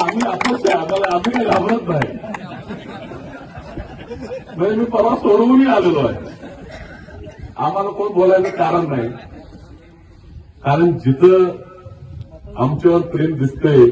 आम्ही आपलंच आहे आम्हाला आम्ही काही घाबरत नाही. म्हणजे मी परवा सोडवूनही आलेलो आहे. आम्हाला कोण बोलायचं कारण नाही. कारण जिथं आमच्यावर प्रेम दिसतंय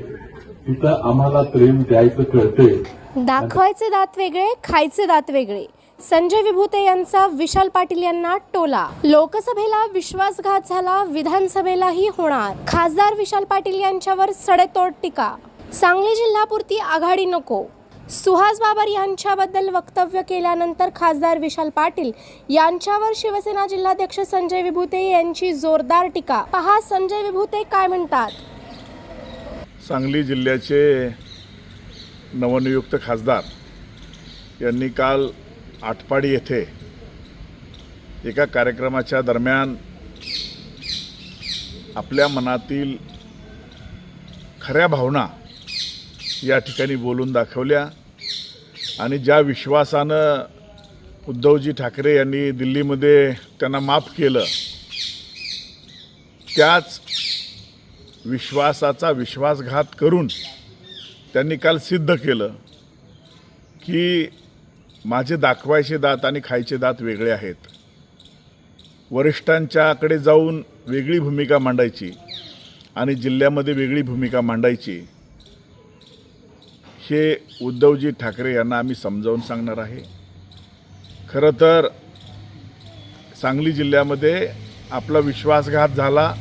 तिथं आम्हाला प्रेम द्यायचं कळतंय. दाखवायचे दात वेगळे खायचे दात वेगळे. संजय विभूते यांचा विशाल पाटील यांना टोला. लोकसभेला विश्वासघात झाला विधानसभेलाही होणार. खासदार विशाल पाटील यांच्यावर सडेतोड टीका. सांगली जिल्हापुरती आघाडी नको. सुहास बाबर यांच्याबद्दल वक्तव्य केल्यानंतर खासदार विशाल पाटील यांच्यावर शिवसेना जिल्हाध्यक्ष संजय विभूते यांची जोरदार टीका. पहा संजय विभूते काय म्हणतात. सांगली जिल्ह्याचे नवनियुक्त खासदार यांनी काल आटपाडी येथे एका कार्यक्रमाच्या दरम्यान आपल्या मनातील खऱ्या भावना या ठिकाणी बोलून दाखवल्या. आणि ज्या विश्वासानं उद्धवजी ठाकरे यांनी दिल्लीमध्ये त्यांना माफ केलं त्याच विश्वासाचा विश्वासघात करून त्यांनी काल सिद्ध केलं की माझे दाखवायचे दात आणि खायचे दात वेगळे आहेत. वरिष्ठांच्याकडे जाऊन वेगळी भूमिका मांडायची आणि जिल्ह्यामध्ये वेगळी भूमिका मांडायची. हे उद्धवजी ठाकरे यांना आम्ही समजावून सांगणार आहे. खरं तर सांगली जिल्ह्यामध्ये आपला विश्वासघात झाला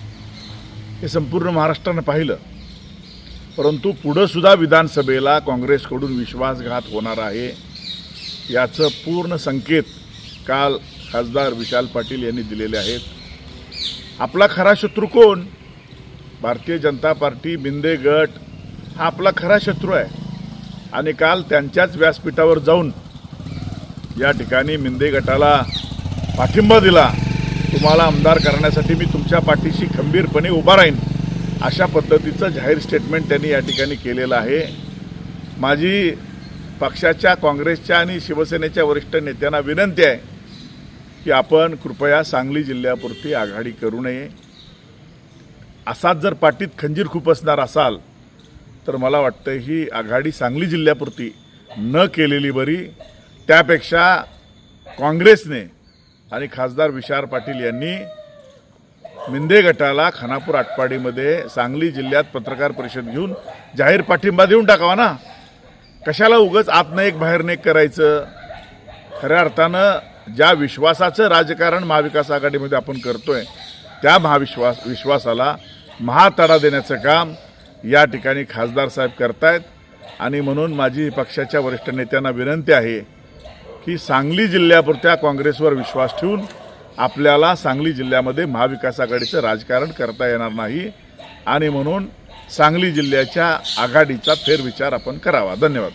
हे संपूर्ण महाराष्ट्रानं पाहिलं. परंतु पुढंसुद्धा विधानसभेला काँग्रेसकडून विश्वासघात होणार आहे याचं पूर्ण संकेत काल खासदार विशाल पाटील यांनी दिलेले आहेत. आपला खरा शत्रू कोण? भारतीय जनता पार्टी बिंदे गट हा आपला खरा शत्रू आहे. आणि काल त्यांच्याच व्यासपीठावर जाऊन या ठिकाणी मिंदे गटाला पाठिंबा दिला. तुम्हाला आमदार करण्यासाठी मी तुमच्या पाठीशी खंबीरपणे उभा राहीन अशा पद्धतीचं जाहीर स्टेटमेंट त्यांनी या ठिकाणी केलेलं आहे. माझी पक्षाच्या काँग्रेसच्या आणि शिवसेनेच्या वरिष्ठ नेत्यांना विनंती आहे की आपण कृपया सांगली जिल्ह्यापुरती आघाडी करू नये. असाच जर पाठीत खंजीर खूप असणार असाल तर मला वाटतं ही आघाडी सांगली जिल्ह्यापुरती न केलेली बरी. त्यापेक्षा काँग्रेसने आणि खासदार विशार पाटील यांनी मिंदे गटाला खानापूर आटपाडीमध्ये सांगली जिल्ह्यात पत्रकार परिषद घेऊन जाहीर पाठिंबा देऊन टाकावा ना. कशाला उगच आतनं एक बाहेरनं एक करायचं? खऱ्या अर्थानं ज्या विश्वासाचं राजकारण महाविकास आघाडीमध्ये आपण करतोय त्या महाविश्वास विश्वासाला महातडा देण्याचं काम या ठिकाणी खासदार साहेब करतायत. आणि म्हणून माझी पक्षाच्या वरिष्ठ नेत्यांना विनंती आहे की सांगली जिल्ह्यापुरत्या काँग्रेसवर विश्वास ठेवून आपल्याला सांगली जिल्ह्यामध्ये महाविकास आघाडीचं राजकारण करता येणार नाही. आणि म्हणून सांगली जिल्ह्याच्या आघाडीचा फेरविचार आपण करावा. धन्यवाद.